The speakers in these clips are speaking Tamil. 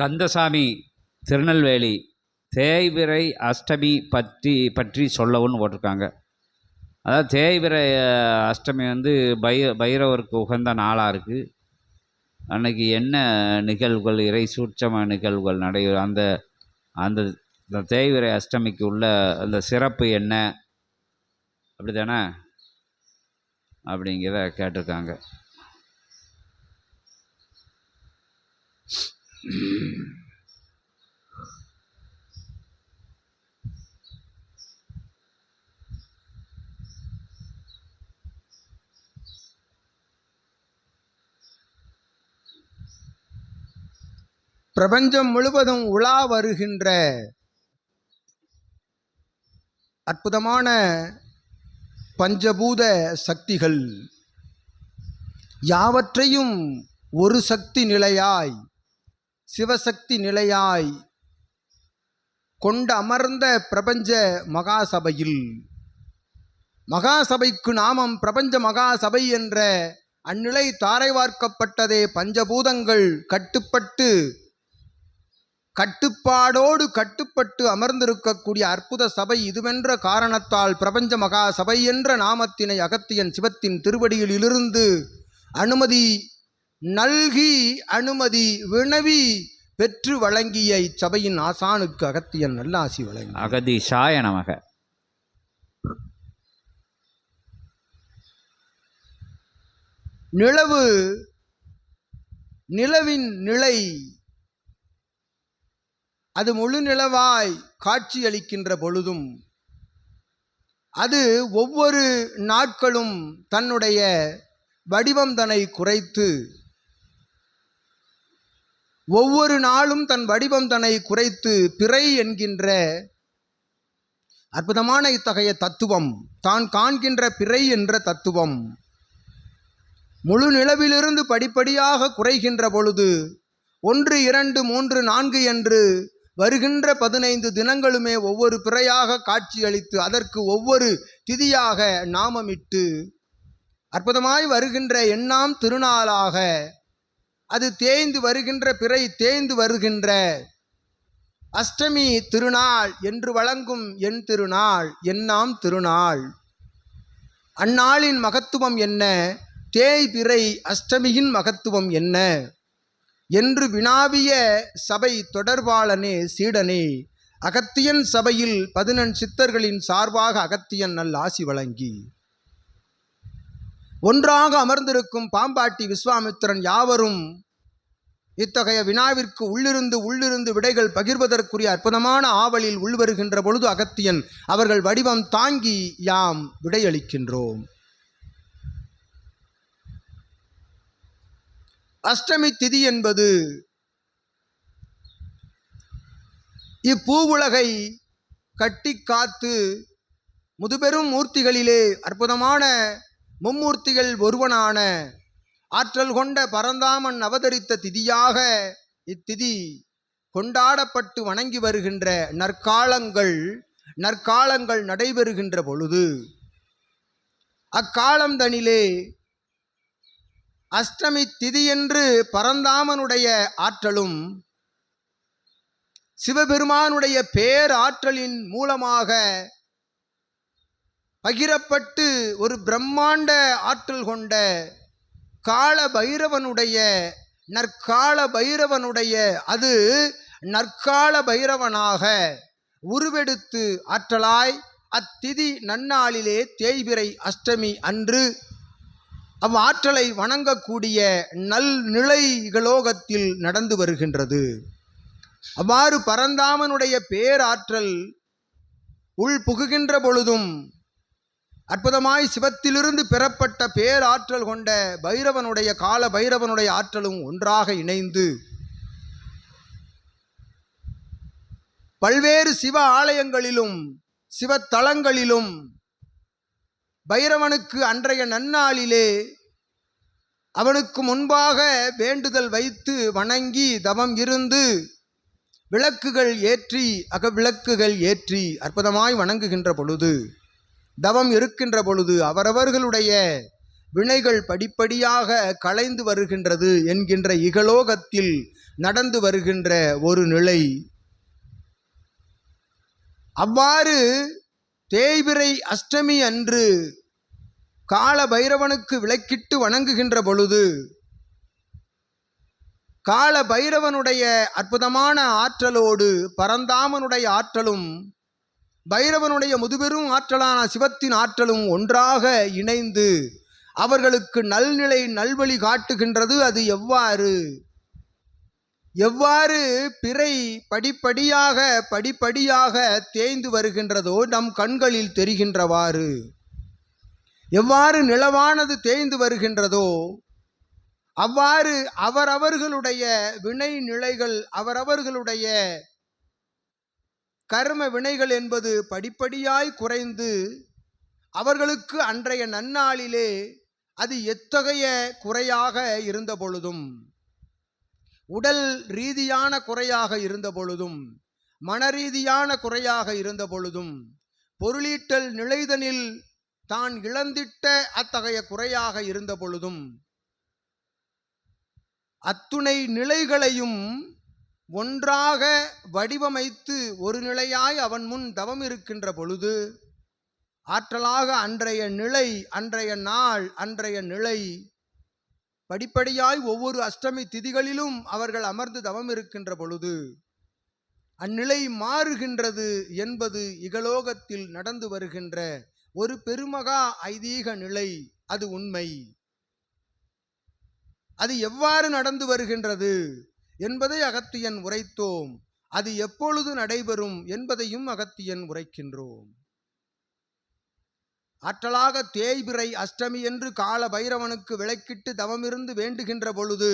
கந்தசாமி திருநெல்வேலி தேய்பிறை அஷ்டமி பற்றி பற்றி சொல்லவும்னு போட்டிருக்காங்க. அதாவது தேய்பிறை அஷ்டமி வந்து பை பைரவருக்கு உகந்த நாளாக இருக்குது அன்றைக்கி என்ன நிகழ்வுகள் இறை சூட்சம நிகழ்வுகள் நடை அந்த அந்த இந்த தேய்விரை அஷ்டமிக்கு உள்ள அந்த சிறப்பு என்ன? அப்படி தானே அப்படிங்கிறத கேட்டிருக்காங்க. பிரபஞ்சம் முழுவதும் உலா வருகின்ற அற்புதமான பஞ்சபூத சக்திகள் யாவற்றையும் ஒரு சக்தி நிலையாய் சிவசக்தி நிலையாய் கொண்டு அமர்ந்த பிரபஞ்ச மகாசபையில். மகாசபைக்கு நாமம் பிரபஞ்ச மகாசபை என்ற அந்நிலை தாரை வார்க்கப்பட்டதே பஞ்சபூதங்கள் கட்டுப்பட்டு கட்டுப்பாடோடு கட்டுப்பட்டு அமர்ந்திருக்கக்கூடிய அற்புத சபை இதுவென்ற காரணத்தால் பிரபஞ்ச மகா சபை என்ற நாமத்தினை அகத்தியன் சிவத்தின் திருவடியிலிருந்து அனுமதி நல்கி அனுமதி வினவி பெற்று வழங்கிய இச்சபையின் ஆசானுக்கு அகத்தியன் நல்லாசி வழங்கி அகதீஷாய நமக. நிலவு நிலவின் நிலை அது முழு நிலவாய் காட்சியளிக்கின்ற பொழுதும் அது ஒவ்வொரு நாட்களும் தன்னுடைய வடிவம் தன்னை குறைத்து ஒவ்வொரு நாளும் தன் வடிவம் தன்னை குறைத்து பிறை என்கின்ற அற்புதமான இத்தகைய தத்துவம் தான் காண்கின்ற பிறை என்ற தத்துவம். முழு நிலவிலிருந்து படிப்படியாக குறைகின்ற பொழுது ஒன்று இரண்டு மூன்று நான்கு என்று வருகின்ற பதினைந்து தினங்களுமே ஒவ்வொரு பிறையாக காட்சியளித்து அதற்கு ஒவ்வொரு திதியாக நாமமிட்டு அற்புதமாய் வருகின்ற எண்ணாம் திருநாளாக அது தேய்ந்து வருகின்ற பிறை தேய்ந்து வருகின்ற. அஷ்டமி திருநாள் என்று வழங்கும் என் திருநாள் என்னாம் திருநாள். அந்நாளின் மகத்துவம் என்ன? தேய் பிறை அஷ்டமியின் மகத்துவம் என்ன? என்று வினாவிய சபை தொடர்பாளனே சீடனே அகத்தியன் சபையில் பதினெண் சித்தர்களின் சார்பாக அகத்தியன் நல் ஆசி வழங்கி. ஒன்றாக அமர்ந்திருக்கும் பாம்பாட்டி விஸ்வாமித்திரன் யாவரும் இத்தகைய வினாவிற்கு உள்ளிருந்து உள்ளிருந்து விடைகள் பகிர்வதற்குரிய அற்புதமான ஆவலில் உள்வருகின்ற பொழுது அகத்தியன் அவர்கள் வடிவம் தாங்கி யாம் விடையளிக்கின்றோம். அஷ்டமி திதி என்பது இப்பூவுலகை கட்டி காத்து முதுபெரும் மூர்த்திகளிலே அற்புதமான மும்மூர்த்திகள் ஒருவனான ஆற்றல் கொண்ட பரந்தாமன் அவதரித்த திதியாக இத்திதி கொண்டாடப்பட்டு வணங்கி வருகின்ற நற்காலங்கள் நற்காலங்கள் நடைபெறுகின்ற பொழுது அக்காலந்தனிலே அஷ்டமி திதியன்று பரந்தாமனுடைய ஆற்றலும் சிவபெருமானுடைய பேராற்றலின் மூலமாக பகிரப்பட்டு ஒரு பிரம்மாண்ட ஆற்றல் கொண்ட கால பைரவனுடைய நற்கால பைரவனுடைய அது நற்கால பைரவனாக உருவெடுத்து ஆற்றலாய் அத்திதி நன்னாளிலே தேய்பிரை அஷ்டமி அன்று அவ்வாற்றலை வணங்கக்கூடிய நல்நிலைகளோகத்தில் நடந்து வருகின்றது. அவ்வாறு பரந்தாமனுடைய பேராற்றல் உள் புகுகின்ற பொழுதும் அற்புதமாய் சிவத்திலிருந்து பெறப்பட்ட பேராற்றல் கொண்ட பைரவனுடைய கால பைரவனுடைய ஆற்றலும் ஒன்றாக இணைந்து பல்வேறு சிவ ஆலயங்களிலும் சிவத்தலங்களிலும் பைரவனுக்கு அன்றைய நன்னாளிலே அவனுக்கு முன்பாக வேண்டுதல் வைத்து வணங்கி தவம் இருந்து விளக்குகள் ஏற்றி அகவிளக்குகள் ஏற்றி அற்புதமாய் வணங்குகின்ற பொழுது தவம் இருக்கின்ற பொழுது அவரவர்களுடைய வினைகள் படிப்படியாக களைந்து வருகின்றது என்கின்ற இகலோகத்தில் நடந்து வருகின்ற ஒரு நிலை. அவ்வாறு தேய்பிரை அஷ்டமி அன்று கால பைரவனுக்கு விளக்கிட்டு வணங்குகின்ற பொழுது கால பைரவனுடைய அற்புதமான ஆற்றலோடு பரந்தாமனுடைய ஆற்றலும் பைரவனுடைய முதுபெரும் ஆற்றலான சிவத்தின் ஆற்றலும் ஒன்றாக இணைந்து அவர்களுக்கு நல்நிலை நல்வழி காட்டுகின்றது அது எவ்வாறு? எவ்வாறு பிறை படிப்படியாக படிப்படியாக தேய்ந்து வருகின்றதோ நம் கண்களில் தெரிகின்றவாறு. எவ்வாறு நிலவானது தேய்ந்து வருகின்றதோ அவ்வாறு அவரவர்களுடைய வினை நிலைகள் அவரவர்களுடைய கர்ம வினைகள் என்பது படிப்படியாய் குறைந்து அவர்களுக்கு அன்றைய நன்னாளிலே அது எத்தகைய குறையாக இருந்த பொழுதும் உடல் ரீதியான குறையாக இருந்த பொழுதும் மனரீதியான குறையாக இருந்த பொழுதும் பொருளீட்டல் நிலைதனில் தான் இழந்திட்ட அத்தகைய குறையாக இருந்த பொழுதும் அத்துணை நிலைகளையும் ஒன்றாக வடிவமைத்து ஒரு நிலையாய் அவன் முன் தவம் இருக்கின்ற பொழுது ஆற்றலாக அன்றைய நிலை அன்றைய நாள் அன்றைய நிலை படிப்படியாய் ஒவ்வொரு அஷ்டமி திதிகளிலும் அவர்கள் அமர்ந்து தவம் இருக்கின்ற பொழுது அந்நிலை மாறுகின்றது என்பது இகலோகத்தில் நடந்து வருகின்ற ஒரு பெருமகா ஐதீக நிலை. அது உண்மை. அது எவ்வாறு நடந்து வருகின்றது? என்பதை அகத்தியன் உரைத்தோம். அது எப்பொழுது நடைபெறும் என்பதையும் அகத்தியன் உரைக்கின்றோம். ஆற்றலாக தேய்பிறை அஷ்டமி என்று கால பைரவனுக்கு விளக்கிட்டு தவமிருந்து வேண்டுகின்ற பொழுது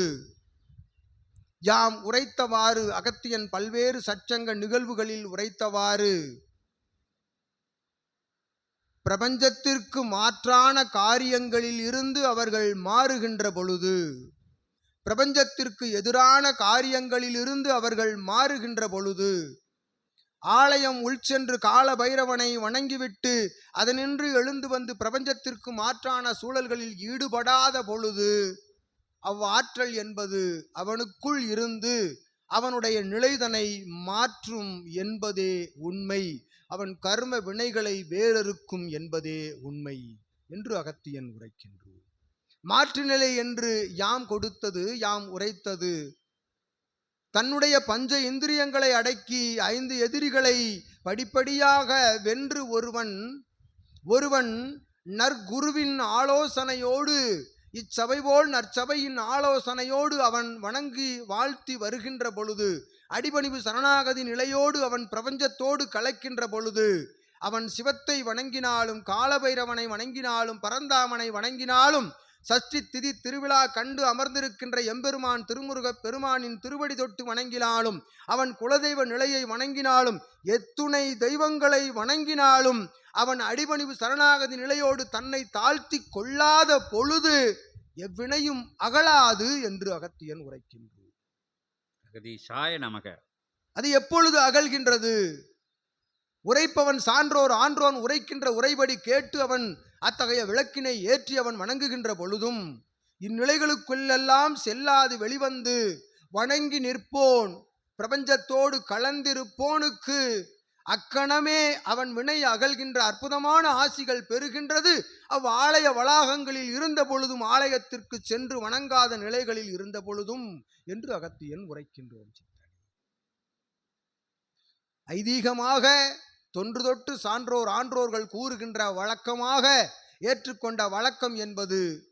யாம் உரைத்தவாறு அகத்தியன் பல்வேறு சச்சங்க நிகழ்வுகளில் உரைத்தவாறு பிரபஞ்சத்திற்கு மாற்றான காரியங்களில் இருந்து அவர்கள் மாறுகின்ற பொழுது பிரபஞ்சத்திற்கு எதிரான காரியங்களிலிருந்து அவர்கள் மாறுகின்ற பொழுது ஆலயம் உள்சென்று கால பைரவனை வணங்கிவிட்டு அதனின்று எழுந்து வந்து பிரபஞ்சத்திற்கு மாற்றான சூழல்களில் ஈடுபடாத பொழுது அவ்வாற்றல் என்பது அவனுக்குள் இருந்து அவனுடைய நிலைதனை மாற்றும் என்பதே உண்மை. அவன் கர்ம வினைகளை வேறறுக்கும் என்பதே உண்மை என்று அகத்தியன் உரைக்கின்றோம் மாற்றுநிலை என்று யாம் கொடுத்தது யாம் உரைத்தது. தன்னுடைய பஞ்ச இந்திரியங்களை அடக்கி ஐந்து எதிரிகளை படிப்படியாக வென்று ஒருவன் ஒருவன் நற்குருவின் ஆலோசனையோடு இச்சபை போல் நற்சபையின் ஆலோசனையோடு அவன் வணங்கி வாழ்த்தி வருகின்ற பொழுது அடிபணிவு சரணாகதி நிலையோடு அவன் பிரபஞ்சத்தோடு கலக்கின்ற பொழுது அவன் சிவத்தை வணங்கினாலும் காலபைரவனை வணங்கினாலும் பரந்தாமனை வணங்கினாலும் சஷ்டி திதி திருவிழா கண்டு அமர்ந்திருக்கின்ற எம்பெருமான் திருமுருகப் பெருமானின் திருவடி தொட்டு வணங்கினாலும் அவன் குலதெய்வ நிலையை வணங்கினாலும் எத்துணை தெய்வங்களை வணங்கினாலும் அவன் அடிபணிவு சரணாகதி நிலையோடு தன்னை தாழ்த்தி கொள்ளாத பொழுது எவ்வினையும் அகலாது என்று அகத்தியன் நமக. அது எப்பொழுது அகல்கின்றது? உரைப்பவன் சான்றோர் ஆன்றோன் உரைக்கின்ற உரைபடி கேட்டு அவன் அத்தகைய விளக்கினை ஏற்றி அவன் வணங்குகின்ற பொழுதும் இந்நிலைகளுக்குள்ளெல்லாம் செல்லாது வெளிவந்து வணங்கி நிற்போன். பிரபஞ்சத்தோடு கலந்திருப்போனுக்கு அக்கணமே அவன் வினை அகல்கின்ற அற்புதமான ஆசிகள் பெறுகின்றது. அவ் ஆலய வளாகங்களில் இருந்த பொழுதும் ஆலயத்திற்கு சென்று வணங்காத நிலைகளில் இருந்த பொழுதும் என்று அகத்தியன் உரைக்கின்றோம் ஐதீகமாக தொன்று தொட்டு சான்றோர் ஆன்றோர்கள் கூறுகின்ற வழக்கமாக ஏற்றுக்கொண்ட வழக்கம் என்பது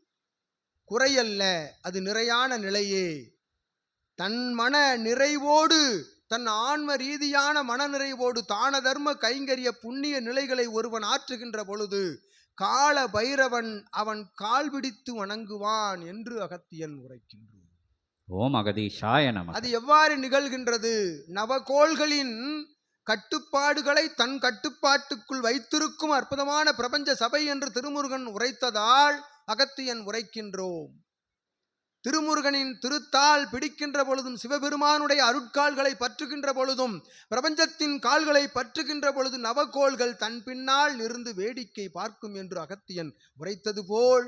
குறையல்ல அது நிறையான நிலையே. தன் மன நிறைவோடு தன் ஆன்ம ரீதியான மனநிறைவோடு தான தர்ம கைங்கரிய புண்ணிய நிலைகளை ஒருவன் ஆற்றுகின்ற பொழுது கால பைரவன் அவன் கால் பிடித்து வணங்குவான் என்று அகத்தியன் உரைக்கின்றான். ஓம் அகதீஷாய நமக. அது எவ்வாறு நிகழ்கின்றது? நவகோள்களின் கட்டுப்பாடுகளை தன் கட்டுப்பாட்டுக்குள் வைத்திருக்கும் அற்புதமான பிரபஞ்ச சபை என்று திருமுருகன் உரைத்ததால் அகத்தியன் உரைக்கின்றோம். திருமுருகனின் திருத்தால் பிடிக்கின்ற பொழுதும் சிவபெருமானுடைய அருட்கால்களை பற்றுகின்ற பொழுதும் பிரபஞ்சத்தின் கால்களை பற்றுகின்ற பொழுது நவகோள்கள் தன் பின்னால் இருந்து வேடிக்கை பார்க்கும் என்று அகத்தியன் உரைத்தது போல்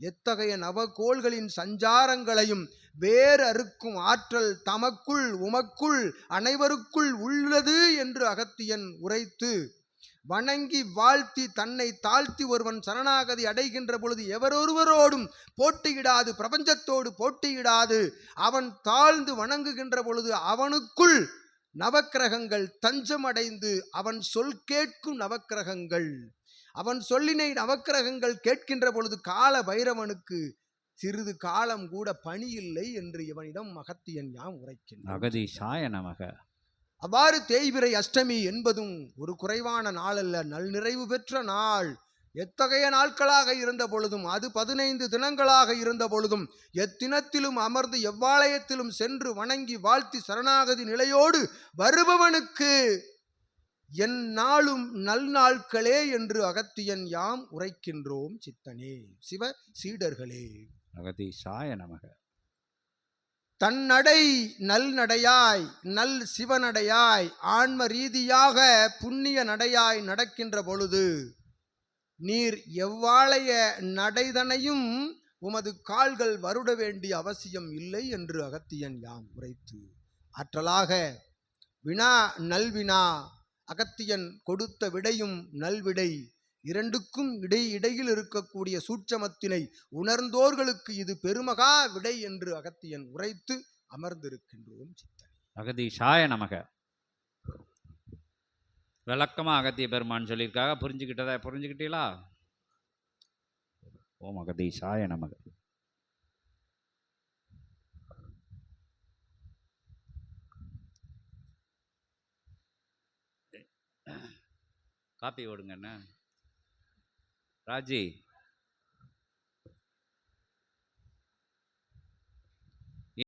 எத்தகைய நவகோள்களின் சஞ்சாரங்களையும் வேறு அறுக்கும் ஆற்றல் தமக்குள் உமக்குள் அனைவருக்குள் உள்ளது என்று அகத்தியன் உரைத்து வணங்கி வாழ்த்தி தன்னை தாழ்த்தி ஒருவன் சரணாகதி அடைகின்ற பொழுது எவரொருவரோடும் போட்டியிடாது பிரபஞ்சத்தோடு போட்டியிடாது. அவன் தாழ்ந்து வணங்குகின்ற பொழுது அவனுக்குள் நவக்கிரகங்கள் தஞ்சமடைந்து அவன் சொல் கேட்கும் நவக்கிரகங்கள். அவன் சொல்லினை நவக்கிரகங்கள் கேட்கின்ற பொழுது கால பைரவனுக்கு சிறிது காலம் கூட பணி இல்லை என்று இவனிடம் மகத்தியன் யாம் உரைக்கின்றான். அகதீஷாய நமக. அவ்வாறு தேய்பிறை அஷ்டமி என்பதும் ஒரு குறைவான நாள் அல்ல நல் நிறைவு பெற்ற நாள். எத்தகைய நாட்களாக இருந்த பொழுதும் அது பதினைந்து தினங்களாக இருந்த பொழுதும் எத்தினத்திலும் அமர்ந்து எவ்வாலயத்திலும் சென்று வணங்கி வாழ்த்தி சரணாகதி நிலையோடு வருபவனுக்கு என் நாளும் நல் நாட்களே என்று அகத்தியன் யாம் உரைக்கின்றோம் சித்தனே. சிவ சீடர்களே. அகதீஷாய நமக. தன்னடை நல் நடையாய் நல் சிவனடையாய் ஆன்ம ரீதியாக புண்ணிய நடையாய் நடக்கின்ற பொழுது நீர் எவ்வாளைய நடைதனையும் உமது கால்கள் வருட வேண்டிய அவசியம் இல்லை என்று அகத்தியன் யாம் உரைத்து ஆற்றலாக வினா நல்வினா அகத்தியன் கொடுத்த விடையும் நல்விடை. இரண்டுக்கும் இடை இடையில் இருக்கக்கூடிய சூட்சமத்தினை உணர்ந்தோர்களுக்கு இது பெருமகா விடை என்று அகத்தியன் உரைத்து அமர்ந்திருக்கின்றோம் சித்தன். அகதீஷாய நமக. விளக்கமாக அகத்திய பெருமான் சொல்லியிருக்காக புரிஞ்சுக்கிட்டதா புரிஞ்சுக்கிட்டீங்களா? ஓம் அகதீஷாய நமக. காப்பி ஓடுங்க ராஜி